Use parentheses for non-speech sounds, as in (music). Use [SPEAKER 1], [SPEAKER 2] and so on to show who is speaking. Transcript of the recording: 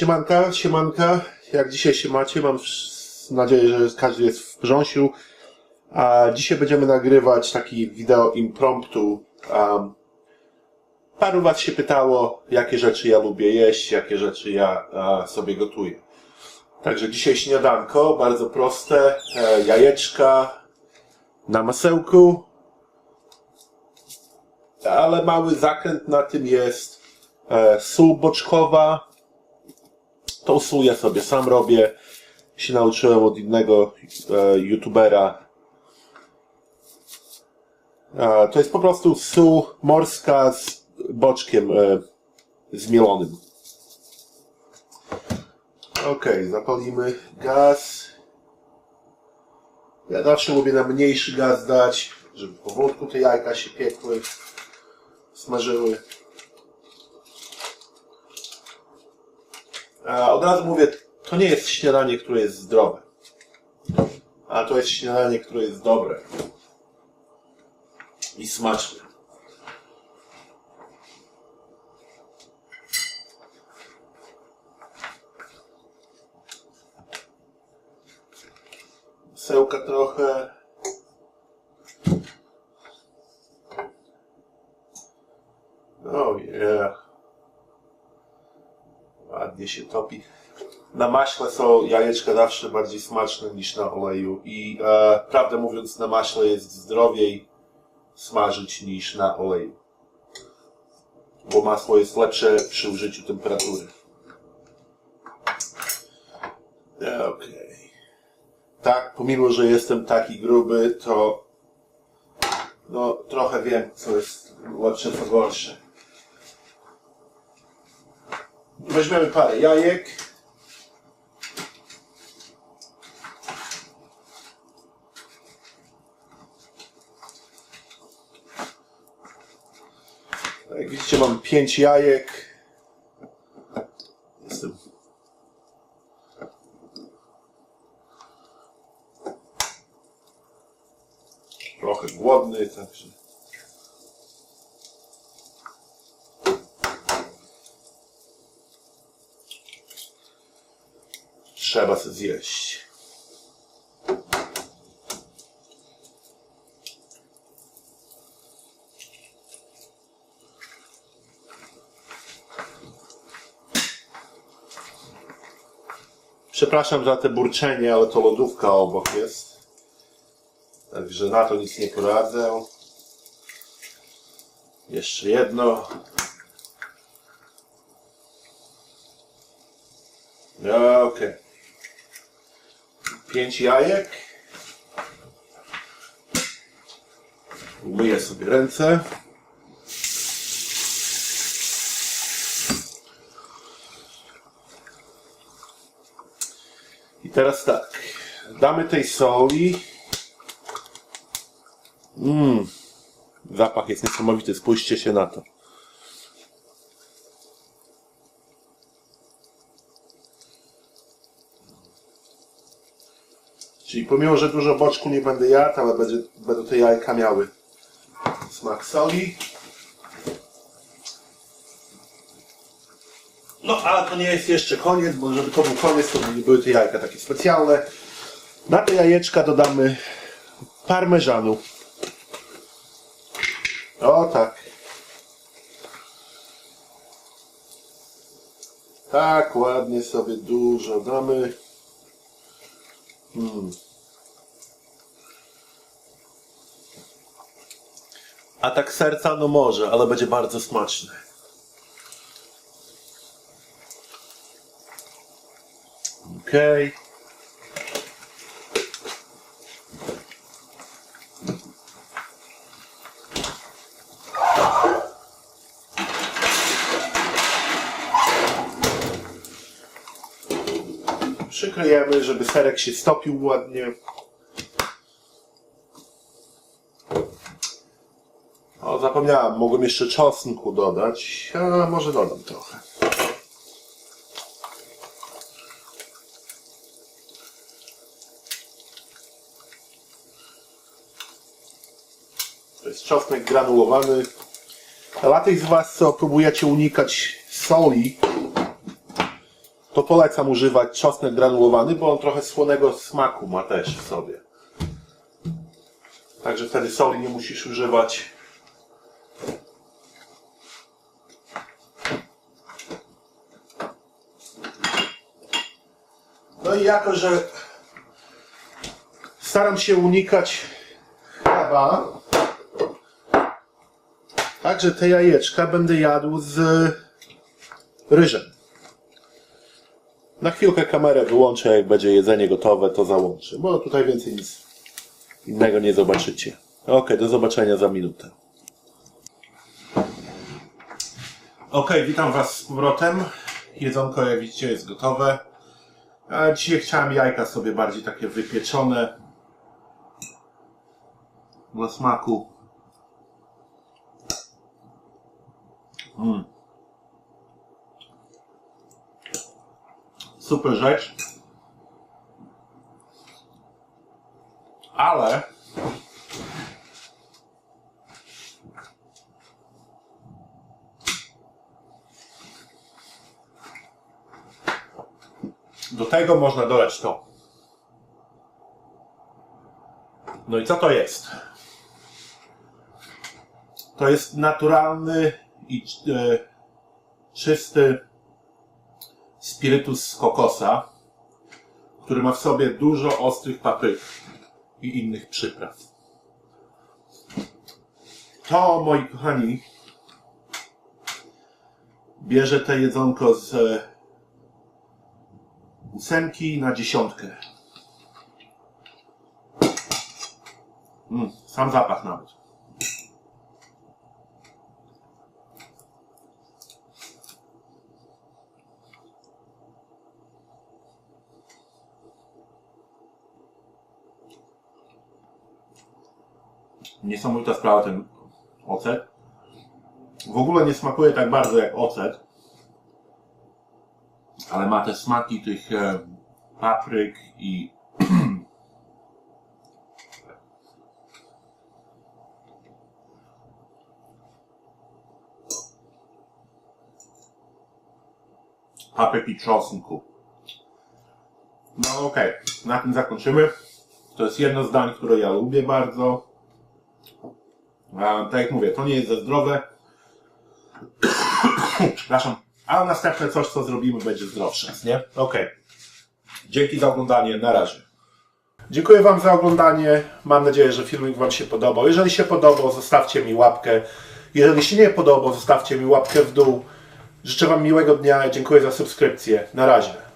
[SPEAKER 1] Siemanka, siemanka. Jak dzisiaj się macie? Mam nadzieję, że każdy jest w porządku. A dzisiaj będziemy nagrywać taki wideo impromptu. Um, paru was się pytało, jakie rzeczy ja lubię jeść, jakie rzeczy ja a, sobie gotuję. Także dzisiaj śniadanko, bardzo proste. E, jajeczka na masełku. Ale mały zakręt na tym jest e, sól boczkowa, Ja sobie sam robię. Się nauczyłem od innego e, youtubera. E, to jest po prostu sól morska z boczkiem e, zmielonym. Ok, zapalimy gaz. Ja zawsze lubię na mniejszy gaz dać, żeby powolutku te jajka się piekły, smażyły. Od razu mówię, to nie jest śniadanie, które jest zdrowe. A to jest śniadanie, które jest dobre. I smaczne. Sełka trochę. Oh yeah. Ładnie się topi. Na maśle są jajeczka zawsze bardziej smaczne niż na oleju i e, prawdę mówiąc na maśle jest zdrowiej smażyć niż na oleju. Bo masło jest lepsze przy użyciu temperatury. Okej. Tak, pomimo, że jestem taki gruby, to no trochę wiem, co jest lepsze, co gorsze. Weźmiemy parę jajek. Jak widzicie mam 5 jajek. Jestem trochę głodny, także trzeba zjeść. Przepraszam za te burczenie, ale to lodówka obok jest. Także na to nic nie poradzę. Jeszcze jedno. No, Okej. Pięć jajek. Umyję sobie ręce. I teraz tak. Damy tej soli. Mmm. Zapach jest niesamowity. Spójrzcie się na to. Czyli pomimo, że dużo boczku nie będę jadł, ale będzie, będą te jajka miały smak soli. No, ale to nie jest jeszcze koniec, bo żeby to był koniec, to były te jajka takie specjalne. Na te jajeczka dodamy parmeżanu. O tak. Tak, ładnie sobie dużo damy. A tak serca, no może, ale będzie bardzo smaczne. Okej. Przykryjemy, żeby serek się stopił ładnie. O, zapomniałem, mogłem jeszcze czosnku dodać, a może dodam trochę. To jest czosnek granulowany. Dla tych z Was, co próbujecie unikać soli, to polecam używać czosnek granulowany, bo on trochę słonego smaku ma też w sobie. Także wtedy soli nie musisz używać. No i jako, że staram się unikać chleba, także te jajeczka będę jadł z ryżem. Na chwilkę kamerę wyłączę, jak będzie jedzenie gotowe, to załączę, bo tutaj więcej nic innego nie zobaczycie. Ok, do zobaczenia za minutę. Ok, witam Was z powrotem. Jedzonko, jak widzicie, jest gotowe. A dzisiaj chciałem jajka sobie bardziej takie wypieczone. Dla smaku. Mm. Super rzecz. Ale do tego można dolać to. No i co to jest? To jest naturalny i e, czysty spirytus z kokosa, który ma w sobie dużo ostrych papryk i innych przypraw. To, moi kochani, bierze te jedzonko z e, ósemki na dziesiątkę. Mm, sam zapach nawet. Niesamowita sprawa ten ocet. W ogóle nie smakuje tak bardzo jak ocet, ale ma te smaki tych e, papryk i (clears throat) papryk i czosnku. No okej, na tym zakończymy. To jest jedno z dań, które ja lubię bardzo. Tak jak mówię, to nie jest za zdrowe. (coughs) Przepraszam. A następne coś, co zrobimy, będzie zdrowsze, nie? Okej. Dzięki za oglądanie. Na razie. Dziękuję Wam za oglądanie. Mam nadzieję, że filmik Wam się podobał. Jeżeli się podobał, zostawcie mi łapkę. Jeżeli się nie podobał, zostawcie mi łapkę w dół. Życzę Wam miłego dnia dziękuję za subskrypcję. Na razie.